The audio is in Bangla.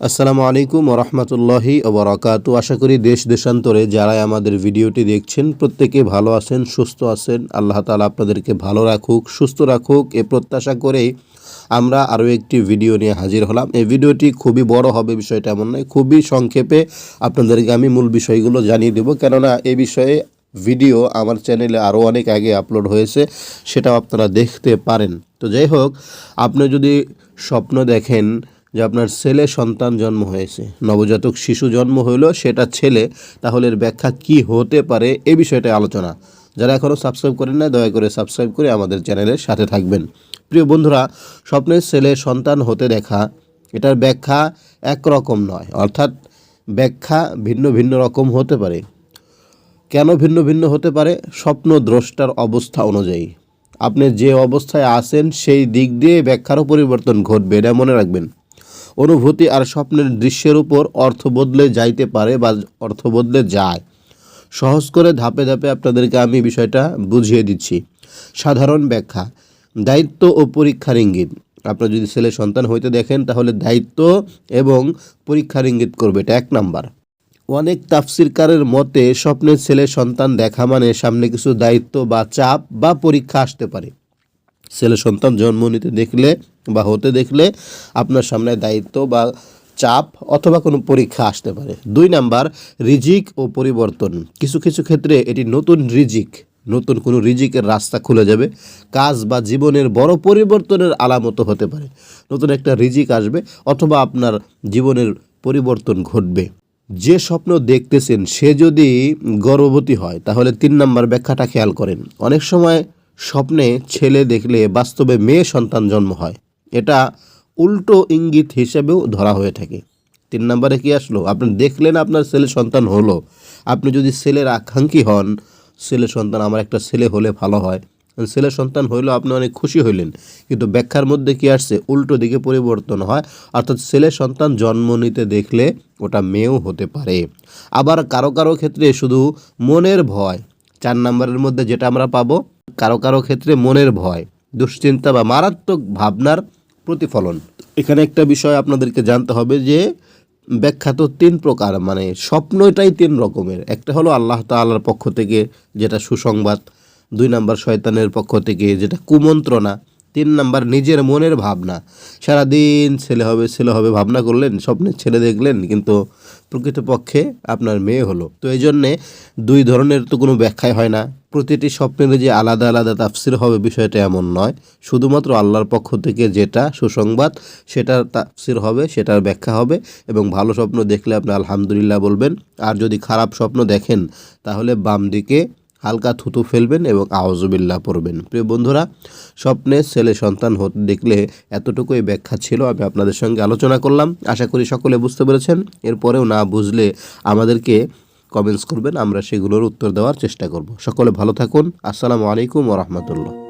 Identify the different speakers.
Speaker 1: আসসালামু আলাইকুম ওরহমতুল্লাহি ওবরাকাতু আশা করি দেশ দেশান্তরে যারাই আমাদের ভিডিওটি দেখছেন, প্রত্যেকে ভালো আছেন, সুস্থ আছেন। আল্লাহ তালা আপনাদেরকে ভালো রাখুক, সুস্থ রাখুক। এ প্রত্যাশা করেই আমরা আরও একটি ভিডিও নিয়ে হাজির হলাম। এই ভিডিওটি খুবই বড় হবে, বিষয়টা এমন নয়, খুবই সংক্ষেপে আপনাদেরকে আমি মূল বিষয়গুলো জানিয়ে দেব। কেননা এই বিষয়ে ভিডিও আমার চ্যানেলে আরও অনেক আগে আপলোড হয়েছে, সেটাও আপনারা দেখতে পারেন। তো যাই হোক, আপনি যদি স্বপ্ন দেখেন যে আপনার ছেলে সন্তান জন্ম হয়েছে, নবজাতক শিশু জন্ম হইল সেটা ছেলে, তাহলে এর ব্যাখ্যা কি হতে পারে? এ বিষয়টা আলোচনা। যারা এখনও সাবস্ক্রাইব করেন না দয়া করে সাবস্ক্রাইব করে আমাদের চ্যানেলের সাথে থাকবেন। প্রিয় বন্ধুরা, স্বপ্নের ছেলে সন্তান হতে দেখা, এটার ব্যাখ্যা একরকম নয়, অর্থাৎ ব্যাখ্যা ভিন্ন ভিন্ন রকম হতে পারে। কেন ভিন্ন ভিন্ন হতে পারে? স্বপ্ন দ্রষ্টার অবস্থা অনুযায়ী। আপনি যে অবস্থায় আছেন, সেই দিক দিয়ে ব্যাখ্যারও পরিবর্তন ঘটবে, এটা মনে রাখবেন। অনুভূতি আর স্বপ্নের দৃশ্যের উপর অর্থ বদলে যাইতে পারে বা অর্থ বদলে যায়। সহজ করে ধাপে ধাপে আপনাদেরকে আমি বিষয়টা বুঝিয়ে দিচ্ছি। সাধারণ ব্যাখ্যা, দায়িত্ব ও পরীক্ষার ইঙ্গিত। আপনার যদি ছেলে সন্তান হইতে দেখেন, তাহলে দায়িত্ব এবং পরীক্ষার ইঙ্গিত করবে, এটা এক নাম্বার। অনেক তাফসিরকারের মতে স্বপ্নের ছেলে সন্তান দেখা মানে সামনে কিছু দায়িত্ব বা চাপ বা পরীক্ষা আসতে পারে। ছেলে সন্তান জন্ম নিতে দেখলে বা হতে দেখলে আপনার সামনে দায়িত্ব বা চাপ অথবা কোনো পরীক্ষা আসতে পারে। দুই নাম্বার, রিজিক ও পরিবর্তন। কিছু কিছু ক্ষেত্রে এটি নতুন রিজিক, নতুন কোনো রিজিকের রাস্তা খুলে যাবে। কাজ বা জীবনের বড় পরিবর্তনের আলামত হতে পারে। নতুন একটা রিজিক আসবে অথবা আপনার জীবনের পরিবর্তন ঘটবে। যে স্বপ্ন দেখতেছেন, সে যদি গর্ভবতী হয়, তাহলে তিন নাম্বার ব্যাখ্যাটা খেয়াল করেন। অনেক সময় স্বপ্নে ছেলে দেখলে বাস্তবে মেয়ে সন্তান জন্ম হয়। এটা উল্টো ইঙ্গিত হিসেবেও ধরা হয়ে থাকে। তিন নম্বরে কি আসলো? আপনি দেখলেন আপনার ছেলে সন্তান হলো। আপনি যদি ছেলের আকাঙ্ক্ষী হন, ছেলে সন্তান আমার একটা ছেলে হলে ভালো হয়। ছেলে সন্তান হইল আপনি অনেক খুশি হইলেন। কিন্তু ব্যাখ্যার মধ্যে কি আসছে? উল্টো দিকে পরিবর্তন হয়। অর্থাৎ ছেলে সন্তান জন্ম নিতে দেখলে ওটা মেয়েও হতে পারে। আবার কারও কারও ক্ষেত্রে শুধু মনের ভয়। চার নম্বরের মধ্যে যেটা আমরা পাবো কারও কারও ক্ষেত্রে মনের ভয়, দুশ্চিন্তা বা মারাত্মক ভাবনার প্রতিফলন। এখানে একটা বিষয় আপনাদেরকে জানতে হবে যে ব্যাখ্যা তো তিন প্রকার মানে স্বপ্নটাই তিন রকমের। একটা হলো আল্লাহ তাআলার পক্ষ থেকে যেটা সুসংবাদ, দুই নাম্বার শয়তানের পক্ষ থেকে যেটা কুমন্ত্রণা, তিন নাম্বার নিজের মনের ভাবনা। সারাদিন ছেলে হবে ছেলে হবে ভাবনা করলেন স্বপ্নে ছেলে দেখলেন, কিন্তু প্রকৃতপক্ষে আপনার মেয়ে হলো। তো এই জন্যে দুই ধরনের তো কোনো ব্যাখ্যাই হয় না। প্রতিটি স্বপ্নের যে আলাদা আলাদা তাফসির হবে বিষয়টা এমন নয়। শুধুমাত্র আল্লাহর পক্ষ থেকে যেটা সুসংবাদ, সেটার তাফসির হবে, সেটার ব্যাখ্যা হবে এবং ভালো স্বপ্ন দেখলে আপনি আলহামদুলিল্লাহ বলবেন। আর যদি খারাপ স্বপ্ন দেখেন, তাহলে বাম দিকে হালকা থুতু ফেলবেন এবং আওয়াজবিল্লা পড়বেন। প্রিয় বন্ধুরা, স্বপ্নে ছেলে সন্তান হতে দেখলে এতটুকুই ব্যাখ্যা ছিল, আমি আপনাদের সঙ্গে আলোচনা করলাম। আশা করি সকলে বুঝতে পেরেছেন। এরপরেও না বুঝলে আমাদেরকে কমেন্টস করবেন, আমরা সেগুলোর উত্তর দেওয়ার চেষ্টা করব। সকলে ভালো থাকুন। আসসালামু আলাইকুম ওরহমতুল্লাহ